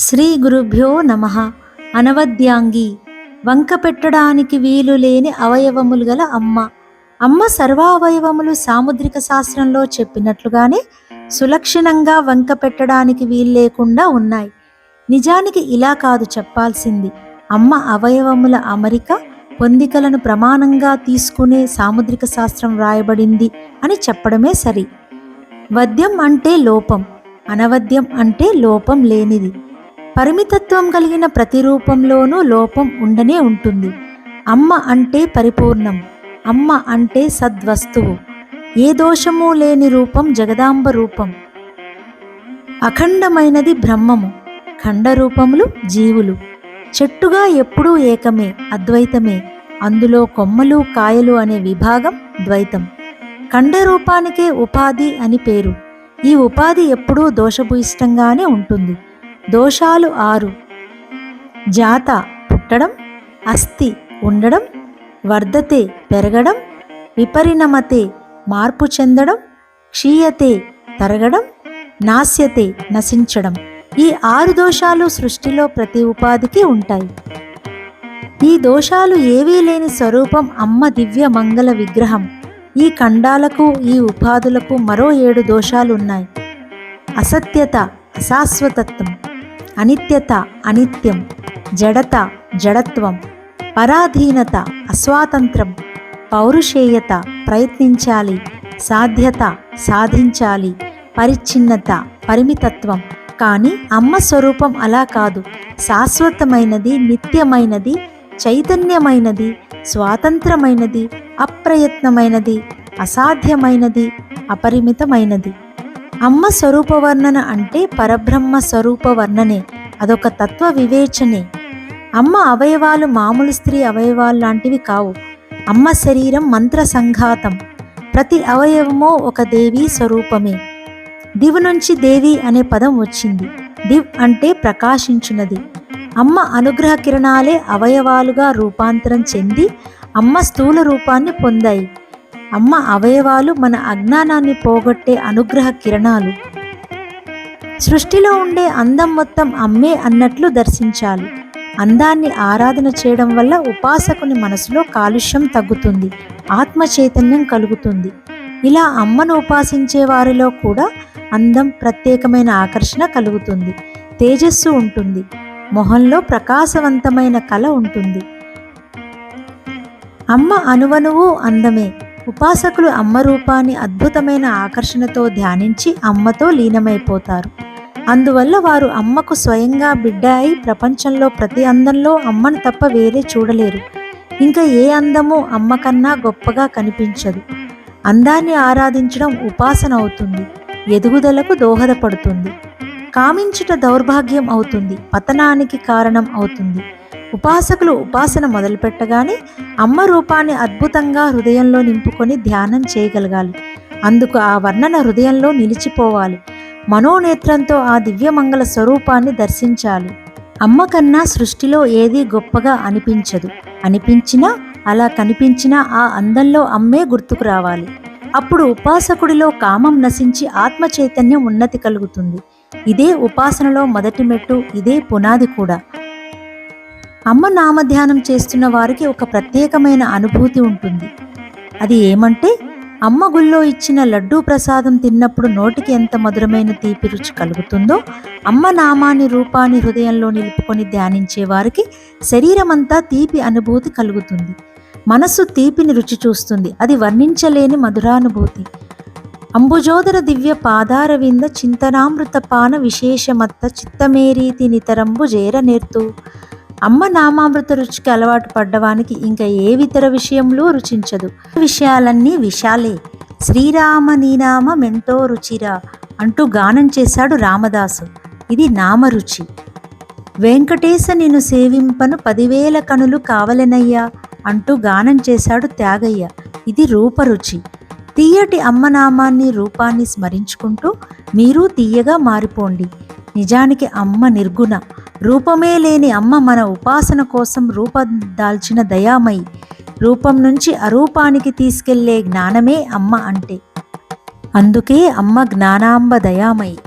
శ్రీ గురుభ్యో నమ. అనవద్యాంగి వంక పెట్టడానికి వీలు లేని అవయవములు గల అమ్మ. అమ్మ సర్వావయవములు సాముద్రిక శాస్త్రంలో చెప్పినట్లుగానే సులక్షణంగా వంక పెట్టడానికి వీలు లేకుండా ఉన్నాయి. నిజానికి ఇలా కాదు చెప్పాల్సింది. అమ్మ అవయవముల అమరిక పొందికలను ప్రమాణంగా తీసుకునే సాముద్రిక శాస్త్రం వ్రాయబడింది అని చెప్పడమే సరి. వద్యం అంటే లోపం అనవద్యం అంటే లోపం లేనిది. పరిమితత్వం కలిగిన ప్రతి రూపంలోనూ లోపం ఉండనే ఉంటుంది. అమ్మ అంటే పరిపూర్ణం అమ్మ అంటే సద్వస్తువు. ఏ దోషము లేని రూపం జగదాంబ రూపం. అఖండమైనది బ్రహ్మము ఖండరూపములు జీవులు. చెట్టుగా ఎప్పుడూ ఏకమే అద్వైతమే. అందులో కొమ్మలు కాయలు అనే విభాగం ద్వైతం. ఖండరూపానికే ఉపాధి అని పేరు. ఈ ఉపాధి ఎప్పుడూ దోషభూయిష్టంగానే ఉంటుంది. దోషాలు ఆరు. జాత పుట్టడం అస్థి ఉండడం వర్ధతే పెరగడం విపరిణమతే మార్పు చెందడం క్షీయతే తరగడం నాస్యతే నశించడం. ఈ ఆరు దోషాలు సృష్టిలో ప్రతి ఉపాధికి ఉంటాయి. ఈ దోషాలు ఏవీ లేని స్వరూపం అమ్మ దివ్య మంగళ విగ్రహం. ఈ ఖండాలకు ఈ ఉపాధులకు మరో ఏడు దోషాలు ఉన్నాయి. అసత్యత అశాశ్వతత్వం. అనిత్యత అనిత్యం జడత జడత్వం పరాధీనత అస్వాతంత్రం పౌరుషేయత ప్రయత్నించాలి సాధ్యత సాధించాలి పరిచ్ఛిన్నత పరిమితత్వం. కానీ అమ్మ స్వరూపం అలా కాదు. శాశ్వతమైనది నిత్యమైనది చైతన్యమైనది స్వాతంత్రమైనది అప్రయత్నమైనది అసాధ్యమైనది అపరిమితమైనది. అమ్మ స్వరూప వర్ణన అంటే పరబ్రహ్మ స్వరూప వర్ణనే అదొక తత్వ వివేచనే. అమ్మ అవయవాలు మామూలు స్త్రీ అవయవాలు లాంటివి కావు. అమ్మ శరీరం మంత్ర సంఘాతం. ప్రతి అవయవమో ఒక దేవీ స్వరూపమే. దివు నుంచి దేవి అనే పదం వచ్చింది. దివ్ అంటే ప్రకాశించున్నది. అమ్మ అనుగ్రహ కిరణాలే అవయవాలుగా రూపాంతరం చెంది అమ్మ స్థూల రూపాన్ని పొందాయి. అమ్మ అవయవాలు మన అజ్ఞానాన్ని పోగొట్టే అనుగ్రహ కిరణాలు. సృష్టిలో ఉండే అందం మొత్తం అమ్మే అన్నట్లు దర్శించాలి. అందాన్ని ఆరాధన చేయడం వల్ల ఉపాసకుని మనసులో కాలుష్యం తగ్గుతుంది ఆత్మ చైతన్యం కలుగుతుంది. ఇలా అమ్మను ఉపాసించే వారిలో కూడా అందం ప్రత్యేకమైన ఆకర్షణ కలుగుతుంది తేజస్సు ఉంటుంది మొహంలో ప్రకాశవంతమైన కళ ఉంటుంది. అమ్మ అనువనువు అందమే ఉపాసకులు అమ్మ రూపాన్ని అద్భుతమైన ఆకర్షణతో ధ్యానించి అమ్మతో లీనమైపోతారు. అందువల్ల వారు అమ్మకు స్వయంగా బిడ్డ అయి ప్రపంచంలో ప్రతి అందంలో అమ్మను తప్ప వేరే చూడలేరు. ఇంకా ఏ అందము అమ్మ కన్నా గొప్పగా కనిపించదు. అందాన్ని ఆరాధించడం ఉపాసన అవుతుంది. ఎదుగుదలకు దోహదపడుతుంది. కామించుట దౌర్భాగ్యం అవుతుంది. పతనానికి కారణం అవుతుంది. ఉపాసకులు ఉపాసన మొదలుపెట్టగానే అమ్మ రూపాన్ని అద్భుతంగా హృదయంలో నింపుకొని ధ్యానం చేయగలగాలి. అందుకు ఆ వర్ణన హృదయంలో నిలిచిపోవాలి. మనోనేత్రంతో ఆ దివ్యమంగళ స్వరూపాన్ని దర్శించాలి. అమ్మ కన్నా సృష్టిలో ఏదీ గొప్పగా అనిపించదు. అనిపించినా అలా కనిపించినా ఆ అందంలో అమ్మే గుర్తుకు రావాలి. అప్పుడు ఉపాసకుడిలో కామం నశించి ఆత్మ చైతన్యం ఉన్నతి కలుగుతుంది. ఇదే ఉపాసనలో మొదటి మెట్టు ఇదే పునాది కూడా. అమ్మ నామధ్యానం చేస్తున్న వారికి ఒక ప్రత్యేకమైన అనుభూతి ఉంటుంది. అది ఏమంటే అమ్మ గుళ్ళో ఇచ్చిన లడ్డూ ప్రసాదం తిన్నప్పుడు నోటికి ఎంత మధురమైన తీపి రుచి కలుగుతుందో అమ్మ నామాన్ని రూపాన్ని హృదయంలో నిలుపుకొని ధ్యానించే వారికి శరీరమంతా తీపి అనుభూతి కలుగుతుంది. మనస్సు తీపిని రుచి చూస్తుంది. అది వర్ణించలేని మధురానుభూతి. అంబుజోదర దివ్య పాదారవింద చింతనామృత పాన విశేషమత్త చిత్తమేరీతి నితరంబు జేర నేర్తూ. అమ్మ నామామృత రుచికి అలవాటు పడ్డవానికి ఇంకా ఏ ఇతర విషయంలో రుచించదు? విషయాలన్నీ విశాలే. శ్రీరామ నీనామమెంటో రుచిరా అంటూ గానం చేశాడు రామదాసు. ఇది నామరుచి. వెంకటేశ నిన్ను సేవింపను పదివేల కనులు కావలెనయ్యా అంటూ గానం చేశాడు త్యాగయ్య. ఇది రూపరుచి. తీయటి అమ్మనామాన్ని రూపాన్ని స్మరించుకుంటూ మీరు తీయగా మారిపోండి. నిజానికి అమ్మ నిర్గుణ. రూపమే లేని అమ్మ మన ఉపాసన కోసం రూపం దాల్చిన దయామయి రూపం నుంచి అరూపానికి తీసుకెళ్ళే జ్ఞానమే అమ్మ అంటే. అందుకే అమ్మ జ్ఞానాంబ దయామయి.